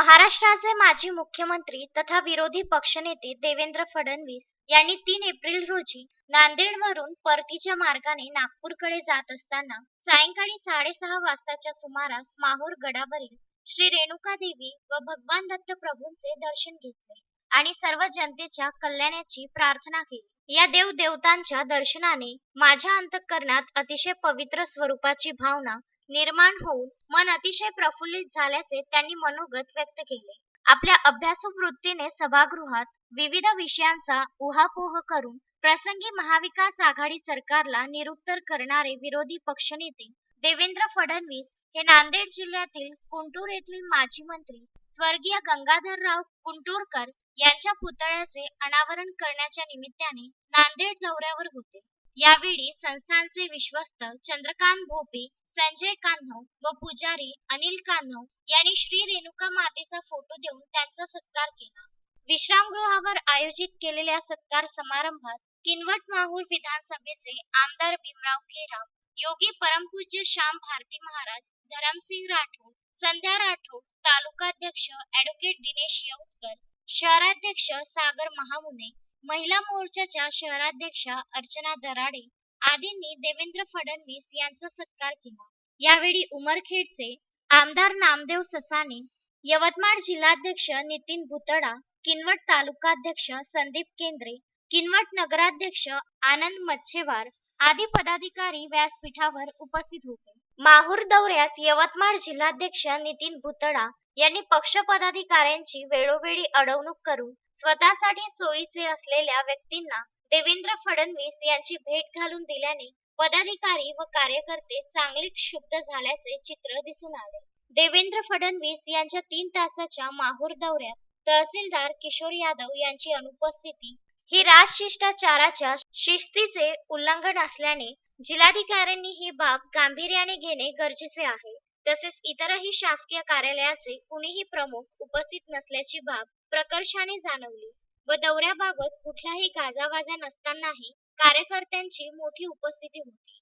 महाराष्ट्राचे माजी मुख्यमंत्री तथा विरोधी पक्षनेते देवेंद्र फडणवीस यांनी तीन एप्रिल रोजी नांदेडवरून परतीच्या मार्गाने नागपूरकडे जात असताना सायंकाळी साडेसहा वाजताच्या सुमारास माहूर गडावरील श्री रेणुका देवी व भगवान दत्त प्रभूंचे दर्शन घेतले आणि सर्व जनतेच्या कल्याणाची प्रार्थना केली. या देव देवतांच्या दर्शनाने माझ्या अंतःकरणात अतिशय पवित्र स्वरूपाची भावना निर्माण होऊन मन अतिशय प्रफुल्लित झाल्याचे त्यांनी मनोगत व्यक्त केले. आपल्या अभ्यासू वृत्तीने सभागृहात विविध विषयांचा उहापोह करून प्रसंगी महाविकास आघाडी सरकारला निरुत्तर करणारे विरोधी पक्षनेते देवेंद्र फडणवीस हे नांदेड जिल्ह्यातील कुंटूर येथील माजी मंत्री स्वर्गीय गंगाधरराव कुंटूरकर यांच्या पुतळ्याचे अनावरण करण्याच्या निमित्ताने नांदेड दौऱ्यावर होते. यावेळी संस्थानचे विश्वस्त चंद्रकांत भोपे संजय कान्हव व पुजारी अनिल कान्हव यांनी श्री रेणुका मातेचा फोटो देऊन त्यांचा सत्कार केला. विश्रामगृहावर आयोजित केलेल्या सत्कार समारंभात किनवट माहूर विधानसभेचे आमदार भीमराव खेराव योगी परमपूज्य श्याम भारती महाराज धरमसिंग राठोड संध्या राठोड तालुकाध्यक्ष ऍडव्होकेट दिनेश येऊतकर शहराध्यक्ष सागर महामुने महिला मोर्चाच्या शहराध्यक्षा अर्चना दराडे आदींनी देवेंद्र फडणवीस यांचा सत्कार केला. यावेळी उमरखेडचे आमदार नामदेव ससाने यवतमाळ जिल्हाध्यक्ष नितीन भुतडा किनवट तालुकाध्यक्ष संदीप केंद्रे किनवट नगराध्यक्ष आनंद मच्छेवार आदी पदाधिकारी व्यासपीठावर उपस्थित होते. माहूर दौऱ्यात यवतमाळ जिल्हाध्यक्ष नितीन भुतडा यांनी पक्ष पदाधिकाऱ्यांची वेळोवेळी अडवणूक करून स्वतःसाठी सोयीचे असलेल्या व्यक्तींना देवेंद्र फडणवीस यांची भेट घालून दिल्याने पदाधिकारी व कार्यकर्ते चांगले क्षुब्ध झाल्याचे चित्र दिसून आले. देवेंद्र फडणवीस यांच्या तीन तासाच्या माहूर दौऱ्यात तहसीलदार किशोर यादव यांची अनुपस्थिती ही राजशिष्टाचाराच्या शिस्तीचे उल्लंघन असल्याने जिल्हाधिकाऱ्यांनी ही बाब गांभीर्याने घेणे गरजेचे आहे. तसेच इतरही शासकीय कार्यालयाचे कुणीही प्रमुख उपस्थित नसल्याची बाब प्रकर्षाने जाणवली. व दौऱ्याबाबत कुठलाही गाजावाजा नसतानाही कार्यकर्त्यांची मोठी उपस्थिती होती.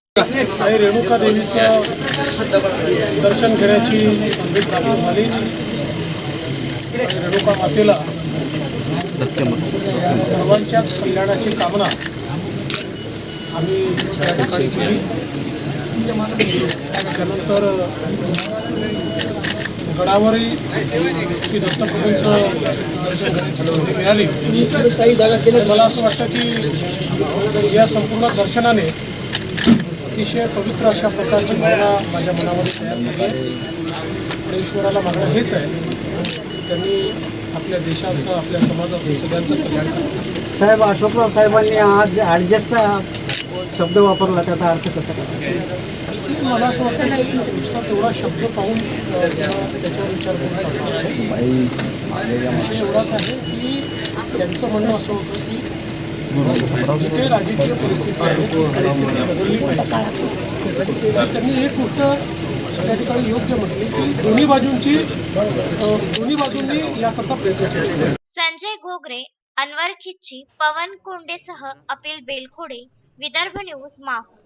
आई रेणुका देवीचं दर्शन घेण्याची संधी प्राप्त झाली. रेणुका मातेला सर्वांच्याच कल्याणाची कामना आम्ही त्या ठिकाणी केली. त्यानंतर गडावरही की दत्तप्रभूंचं दर्शन काही संधी मिळाली मला असं वाटतं की या संपूर्ण दर्शनाने अतिशय पवित्र अशा प्रकारची भावना माझ्या मनामध्ये तयार झाली आहे. आणि ईश्वराला मागणं हेच आहे. त्यांनी आपल्या देशाचं आपल्या समाजाचं सगळ्यांचं कल्याण करावं. साहेब अशोकराव साहेबांनी आज ॲडजस्ट शब्द वापरला त्याचा अर्थ कसा मला असं वाटतं की नुसता तेवढा शब्द पाहून त्याच्यावर विचार करून. विषय एवढाच आहे की त्यांचं म्हणणं असं होतं की जी काही राजकीय परिस्थिती आहे परिस्थिती बदलली पाहिजे. तर त्यांनी एक गोष्ट सगळ्या ठिकाणी योग्य म्हटली की दोन्ही बाजूंची दोन्ही बाजूंनी याकरता प्रयत्न केले. संजय घोगरे अनवर खिच्ची पवन कोंडेसह अपिल बेलखोडे विदर्भ न्यूज माहूर